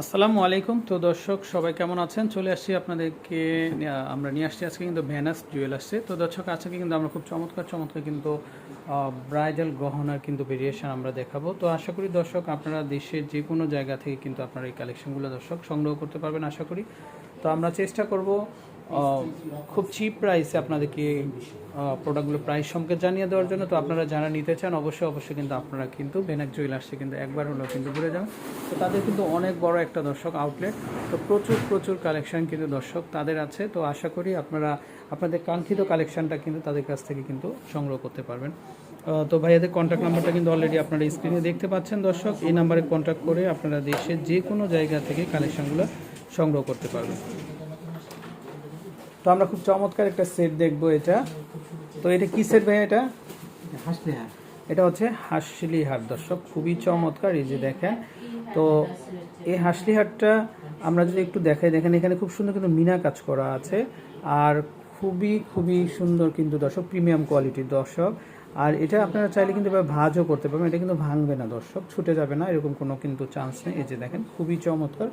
আসসালামু আলাইকুম। তো দর্শক, সবাই কেমন আছেন? চলে আসছি আপনাদেরকে আমরা নিয়ে আসছি আজকে কিন্তু ভ্যানাস জুয়েল আসছে তো দর্শক, আজকে কিন্তু আমরা খুব চমৎকার চমৎকার কিন্তু ব্রাইডাল গহনার কিন্তু ভেরিয়েশন আমরা দেখাবো। তো আশা করি দর্শক, আপনারা দেশের যে কোনো জায়গা থেকে কিন্তু আপনারা এই কালেকশনগুলো দর্শক সংগ্রহ করতে পারবেন, আশা করি। তো আমরা চেষ্টা করব খুব চিপ প্রাইসে আপনাদেরকে প্রোডাক্টগুলো প্রাইস সম্পর্কে জানিয়ে দেওয়ার জন্য। তো আপনারা যারা নিতে চান, অবশ্যই অবশ্যই কিন্তু আপনারা কিন্তু বেনাক জুয়েলার্সে কিন্তু একবার হলেও কিন্তু ঘুরে যান। তো তাদের কিন্তু অনেক বড় একটা দর্শক আউটলেট তো প্রচুর প্রচুর কালেকশন কিন্তু দর্শক তাদের আছে। তো আশা করি আপনারা, আপনাদের কাঙ্ক্ষিত কালেকশানটা কিন্তু তাদের কাছ থেকে কিন্তু সংগ্রহ করতে পারবেন। তো ভাইয়াদের কন্ট্যাক্ট নাম্বারটা কিন্তু অলরেডি আপনারা স্ক্রিনে দেখতে পাচ্ছেন দর্শক। এই নাম্বারে কন্ট্যাক্ট করে আপনারা দেশের যে কোনো জায়গা থেকে কালেকশনগুলো সংগ্রহ করতে পারবেন। তো আমরা খুব চমৎকার একটা সেট দেখব এটা। তো এটা কি সেট ভাই এটা? এটা হচ্ছে হাসলি হাট দর্শক। খুবই চমৎকার, এই যে দেখেন। তো এই হাসলি হাটটা আমরা যদি একটু দেখাই, দেখেন এখানে খুব সুন্দর কিন্তু মিনা কাজ করা আছে। আর খুবই খুবই সুন্দর কিন্তু, দর্শক প্রিমিয়াম কোয়ালিটির দর্শক। আর এটা আপনারা চাইলে কিন্তু এবার ভাজও করতে পারবেন। এটা কিন্তু ভাঙবে না, দর্শক। ছুটে যাবে না, এরকম কোনো কিন্তু চান্স নেই। এই যে দেখেন, খুবই চমৎকার।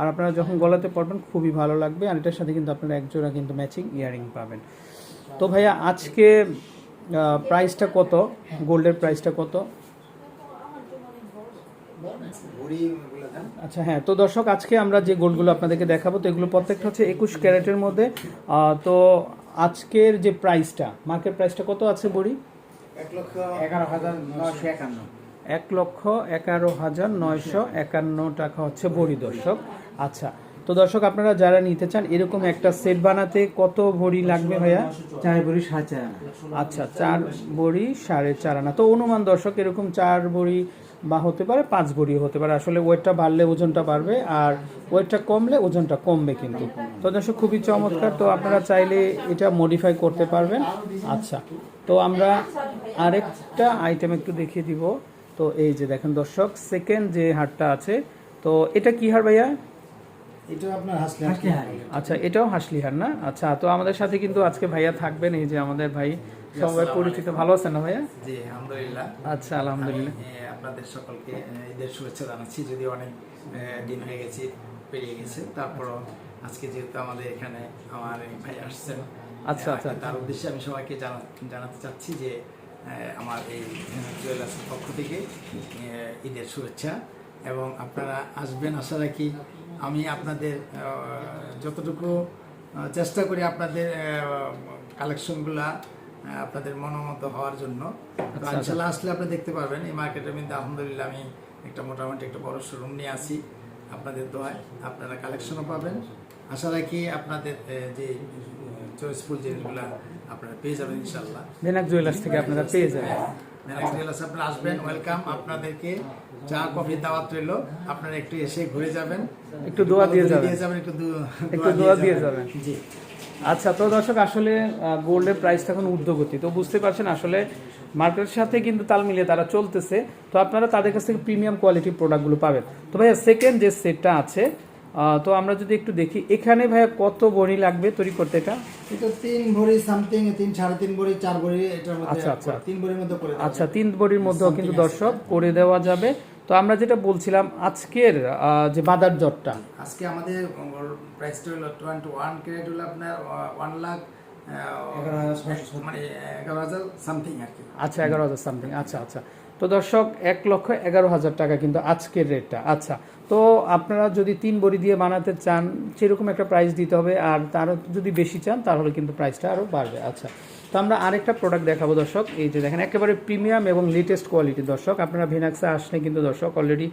আর আপনারা যখন গলাতে পড়বেন খুবই ভালো লাগবে। আর এটার সাথে কিন্তু আপনারা একজোড়া কিন্তু ম্যাচিং ইয়ারিং পাবেন। তো ভাইয়া, আজকে প্রাইসটা কত? গোল্ডের প্রাইসটা কত? আচ্ছা হ্যাঁ তো দর্শক, আজকে আমরা যে গোল্ডগুলো আপনাদেরকে দেখাবো, তো এগুলো প্রত্যেকটা হচ্ছে একুশ ক্যারেটের মধ্যে। তো আজকের যে প্রাইসটা মার্কেট প্রাইসটা কত আছে বড়ি? এক লক্ষ এগারো হাজার নয়শো একান্ন টাকা হচ্ছে বড়ি, দর্শক। আচ্ছা তো দর্শক আপনারা যারা নিতে চান এরকম একটা সেট বানাতে কত ভরি লাগবে ভাইয়া? চার ভরি সাড়ে চার আনা। আচ্ছা চার ভরি সাড়ে চার আনা। তো অনুমান দর্শক এরকম চার ভরি বা হতে পারে পাঁচ বড়ি হতে পারে। আসলে ওয়েটটা বাড়লে ওজনটা বাড়বে আর ওয়েটটা কমলে ওজনটা কমবে কিন্তু। তো দর্শক খুবই চমৎকার। তো আপনারা চাইলে এটা মডিফাই করতে পারবেন। আচ্ছা তো আমরা আরেকটা আইটেম একটু দেখিয়ে দিব। তো এই যে দেখেন দর্শক সেকেন্ড যে হারটা আছে তো এটা কি হার ভাইয়া? এটা আপনার হাসলে হাসলে হারি আচ্ছা এটাও হাসলি হার না? আচ্ছা তো আমাদের সাথে কিন্তু আজকে ভাইয়া থাকবেন এই যে আমাদের ভাই সবাই পরিচিত। ভালো আছেন না ভাইয়া? জি আলহামদুলিল্লাহ। আচ্ছা আলহামদুলিল্লাহ। আপনাদের সকলকে ঈদের শুভেচ্ছা জানাচ্ছি। যদি অনেক দিন হয়ে গেছে পেরিয়ে গেছে তারপরও আজকে যেহেতু আমাদের এখানে আমার ভাই আসছেন আচ্ছা, আচ্ছা। তার উদ্দেশ্যে আমি সবাইকে জানা- জানাতে চাচ্ছি যে আমার এই জুয়েলার্সের পক্ষ থেকে ঈদের শুভেচ্ছা। এবং আপনারা আসবেন আশা রাখি আমি আপনাদের যতটুকু চেষ্টা করি আপনাদের কালেকশনগুলা আপনাদের মনোমত হওয়ার জন্য। তো আচ্ছা। ইনশাল্লাহ আসলে আপনি দেখতে পারবেন এই মার্কেটের মধ্যে আলহামদুলিল্লাহ আমি একটা মোটামুটি একটা বড় শোরুম নিয়ে আসি আপনাদের দোয়ায়। আপনারা কালেকশনও পাবেন। আশা রাখি আপনাদের যে চয়েসফুল জিনিসগুলো আপনারা পেয়ে যাবেন ইনশাল্লাহ। বেনাক জুয়েলার্স থেকে আপনারা পেয়ে যাবেন। Next Jewelers আপনারা আসবেন ওয়েলকাম আপনাদেরকে চা কফি দাওয়াত রইল। আপনারা একটু এসে ঘুরে যাবেন। একটু দোয়া দিয়ে যাবেন। একটু একটু দোয়া দিয়ে যাবেন। জি। আচ্ছা তো দর্শক আসলে গোল্ডের প্রাইসটা এখন ঊর্ধ্বগতি। তো বুঝতে পারছেন আসলে মার্কেটের সাথে কিন্তু তাল মিলিয়ে তারা চলতেছে। তো আপনারা তাদের কাছ থেকে প্রিমিয়াম কোয়ালিটির প্রোডাক্টগুলো পাবেন। তো ভাইয়া সেকেন্ড যে সেটটা আছে তো আমরা যদি একটু দেখি এখানে ভাইয়া কত বড়ি লাগবে তৈরি করতে এটা? এটা তিন ভরি সামথিং তিন সাড়ে তিন ভরি চার ভরি এটার মধ্যে আচ্ছা, আচ্ছা। তিন ভরির মধ্যে করে আচ্ছা তিন বড়ির মধ্যেও কিন্তু দর্শক করে দেওয়া যাবে। তো আমরা যেটা বলছিলাম আজকের যে বাদার জটটা। আজকে আমাদের প্রাইসটা হলো টোয়েন্টি ওয়ান ক্যারেট হলো আপনার ওয়ান লাখ এগারো হাজার মানে এগারো হাজার সামথিং আর কি। আচ্ছা এগারো হাজার সামথিং আচ্ছা আচ্ছা। তো দর্শক, এক লক্ষ এগারো হাজার টাকা কিন্তু আজকের রেটটা। আচ্ছা তো আপনারা যদি তিন বড়ি দিয়ে বানাতে চান, সেরকম একটা প্রাইস দিতে হবে। আর তারও যদি বেশি চান, তাহলে কিন্তু প্রাইসটা আরও বাড়বে। আচ্ছা তো আমরা আরেকটা প্রোডাক্ট দেখাবো দর্শক। এই যে দেখেন, একেবারে প্রিমিয়াম এবং লেটেস্ট কোয়ালিটি দর্শক। আপনারা ভিনাক্সে আসলে কিন্তু দর্শক অলরেডি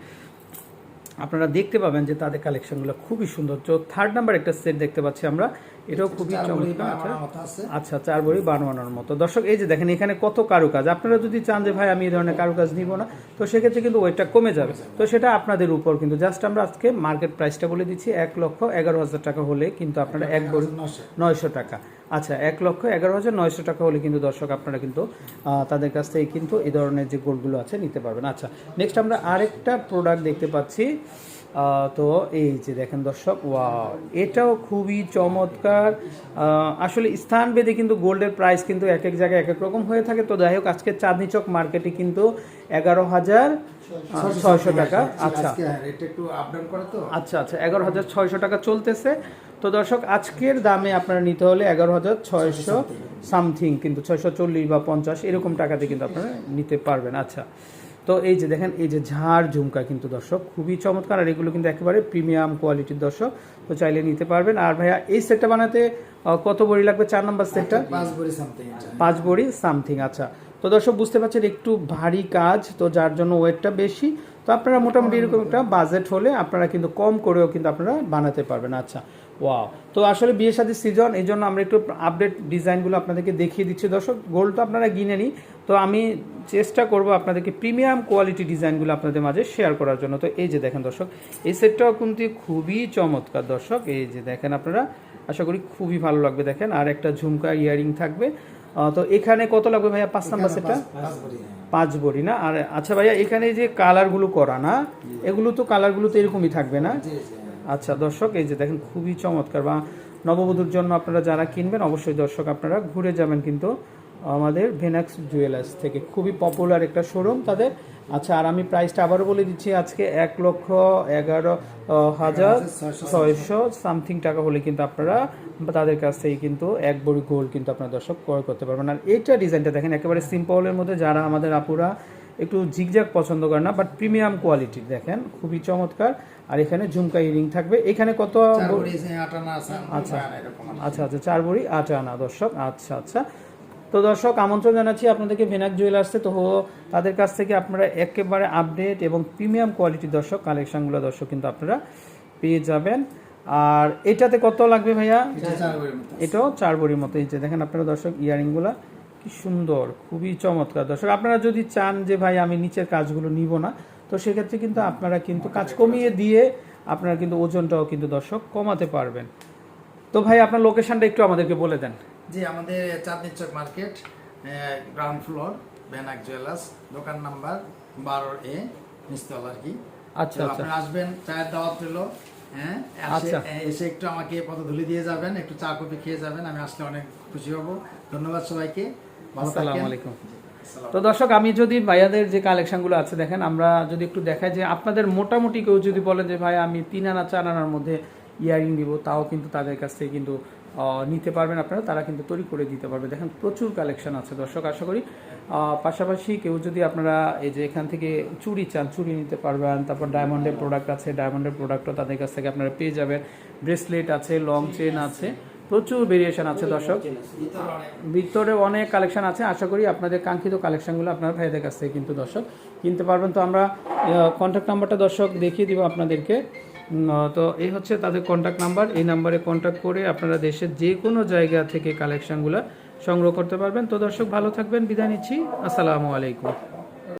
আপনারা দেখতে পাবেন যে তাদের কালেকশনগুলো খুবই সুন্দর। তো থার্ড নাম্বার একটা সেট দেখতে পাচ্ছি আমরা। এটাও খুবই চমৎকার। আচ্ছা। চার বড়ি বানোয়ানোর মতো। দর্শক এই যে দেখেন এখানে কত কারুকাজ। আপনারা যদি চান যে ভাই আমি এই ধরনের কারুকাজ নিব না তো সেক্ষেত্রে কিন্তু ওয়েটটা কমে যাবে। তো সেটা আপনাদের উপর কিন্তু জাস্ট আমরা আজকে মার্কেট প্রাইসটা বলে দিচ্ছি এক লক্ষ এগারো হাজার টাকা হলে কিন্তু আপনারা এক বড়ি নয়শো টাকা। আচ্ছা এক লক্ষ এগারো হাজার নয়শো টাকা হলে কিন্তু দর্শক আপনারা কিন্তু তাদের কাছ থেকে কিন্তু এই ধরনের যে গোল্ডগুলো আছে নিতে পারবেন। আচ্ছা নেক্সট আমরা আরেকটা প্রোডাক্ট দেখতে পাচ্ছি। তো এই যে দেখেন দর্শক ওয়াও এটাও খুবই চমৎকার। আসলে স্থান ভেদে কিন্তু গোল্ডের প্রাইস কিন্তু এক এক জায়গায় এক এক রকম হয়ে থাকে। তো যাই হোক আজকে চাঁদনি চক মার্কেটে কিন্তু এগারো হাজার ছয়শো টাকা। আচ্ছা। তো। আচ্ছা আচ্ছা এগারো হাজার ছয়শো টাকা চলতেছে। তো দর্শক আজকের দামে আপনারা নিতে হলে এগারো হাজার ছয়শো সামথিং কিন্তু ছয়শো চল্লিশ বা পঞ্চাশ এরকম টাকাতে কিন্তু আপনারা নিতে পারবেন। আচ্ছা। তো এই যে দেখেন এই যে ঝাড় ঝুমকা কিন্তু দর্শক খুবই চমৎকার আর এগুলো কিন্তু একেবারে প্রিমিয়াম কোয়ালিটির দর্শক তো চাইলে নিতে পারবেন। আর ভাইয়া এই সেটটা বানাতে কত বড়ি লাগবে? চার নম্বর সেটটা? পাঁচ ভরি সামথিং পাঁচ বড়ি সামথিং আচ্ছা। তো দর্শক বুঝতে পারছেন একটু ভারী কাজ তো যার জন্য ওয়েটটা বেশি। তো আপনারা মোটামুটি এরকম একটা বাজেট হলে আপনারা কিন্তু কম করেও কিন্তু আপনারা বানাতে পারবেন আচ্ছা। ওয়াও তো আসলে বিয়ে শাদীর সিজন এই জন্য আমরা একটু আপডেট ডিজাইনগুলো আপনাদেরকে দেখিয়ে দিচ্ছি। দর্শক গোল্ড তো আপনারা কিনে নিই তো আমি চেষ্টা করব আপনাদেরকে প্রিমিয়াম কোয়ালিটি ডিজাইনগুলো আপনাদের মাঝে শেয়ার করার জন্য। তো এই যে দেখেন দর্শক এই সেটটাও কিন্তু খুবই চমৎকার দর্শক। এই যে দেখেন আপনারা আশা করি খুবই ভালো লাগবে দেখেন। আর একটা ঝুমকা ইয়ারিং থাকবে। তো এখানে কত লাগবে ভাইয়া? পাঁচ নাম্বার সেটটা পাঁচ বড়ি না? আর আচ্ছা ভাইয়া এখানে যে কালারগুলো করা না এগুলো তো কালারগুলো তো এরকমই থাকবে না? আচ্ছা দর্শক, এই যে দেখেন, খুবই চমৎকার বা নববধূর জন্য আপনারা যারা কিনবেন, অবশ্যই দর্শক আপনারা ঘুরে যাবেন কিন্তু আমাদের ভেনাক্স জুয়েলার্স থেকে। খুবই পপুলার একটা শোরুম তাদের। আচ্ছা আর আমি প্রাইসটা আবারও বলে দিচ্ছি, আজকে এক লক্ষ এগারো হাজার ছয়শো সামথিং টাকা হলে কিন্তু আপনারা তাদের কাছ থেকে কিন্তু এক বড়ি গোল্ড কিন্তু আপনারা দর্শক ক্রয় করতে পারবেন। আর এইটা ডিজাইনটা দেখেন, একেবারে সিম্পলের মধ্যে যারা আমাদের আপুরা একটু জিগজ্যাগ পছন্দ করে না বাট প্রিমিয়াম কোয়ালিটির দেখেন খুবই চমৎকার। আর এখানে ঝুমকা ইরিং থাকবে। এখানে কত আচ্ছা। আচ্ছা আচ্ছা চার বড়ি আট আনা দর্শক আচ্ছা আচ্ছা। তো দর্শক আমন্ত্রণ জানাচ্ছি আপনাদেরকে ভেনাক জুয়েলার্সে তো তাদের কাছ থেকে আপনারা একেবারে আপডেট এবং প্রিমিয়াম কোয়ালিটির দর্শক কালেকশনগুলো দর্শক কিন্তু আপনারা পেয়ে যাবেন। আর এটাতে কত লাগবে ভাইয়া? এটাও চার বড়ির মতো। এই যে দেখেন আপনারা দর্শক ইয়ারিংগুলো কি সুন্দর খুবই চমৎকার। দর্শক আপনারা যদি চান যে ভাই আমি নিচের কাজগুলো নিব না তো সেক্ষেত্রে কিন্তু আপনারা কিন্তু কাজ কমিয়ে দিয়ে আপনারা কিন্তু ওজনটাও কিন্তু দর্শক কমাতে পারবেন। তো ভাই আপনার লোকেশনটা একটু আমাদেরকে বলে দেন। জি আমাদের Chandni Chowk market ground floor বেনাক jewellers দোকান নাম্বার বারো এ নিস্তল আর কি। আচ্ছা আচ্ছা। আপনারা আসবেন চায়ের দাওয়াত রইল হ্যাঁ আচ্ছা। এসে একটু আমাকে পদধূলি দিয়ে যাবেন একটু চা কফি খেয়ে যাবেন আমি আসলে অনেক খুশি হব। ধন্যবাদ সবাইকে। আসসালামু আলাইকুম। তো দর্শক আমি যদি ভাইয়াদের যে কালেকশনগুলো আছে দেখেন আমরা যদি একটু দেখাই যে আপনাদের মোটামুটি কেউ যদি বলেন যে ভাই আমি তিন আনা চার আনার মধ্যে ইয়ারিং দিব তাও কিন্তু তাদের কাছ থেকে কিন্তু নিতে পারবেন আপনারা। তারা কিন্তু তৈরি করে দিতে পারবে। দেখেন প্রচুর কালেকশন আছে দর্শক আশা করি। পাশাপাশি কেউ যদি আপনারা এই যে এখান থেকে চুরি চান চুরি নিতে পারবেন। তারপর ডায়মন্ডের প্রোডাক্ট আছে ডায়মন্ডের প্রোডাক্টও তাদের কাছ থেকে আপনারা পেয়ে যাবেন। ব্রেসলেট আছে লং চেন আছে। প্রচুর ভেরিয়েশন আছে, দর্শক। ভিতরে অনেক কালেকশন আছে, আশা করি আপনাদের কাঙ্ক্ষিত কালেকশনগুলো আপনার ভাইদের কাছ থেকে কিন্তু দর্শক কিনতে পারবেন। তো আমরা কন্ট্যাক্ট নাম্বারটা দর্শক দেখিয়ে দিব আপনাদেরকে। তো এই হচ্ছে তাদের কন্ট্যাক্ট নাম্বার এই নাম্বারে কন্ট্যাক্ট করে আপনারা দেশের যে কোনো জায়গা থেকে কালেকশনগুলো সংগ্রহ করতে পারবেন। তো দর্শক, ভালো থাকবেন। বিদায় নিচ্ছি। আসসালামু আলাইকুম।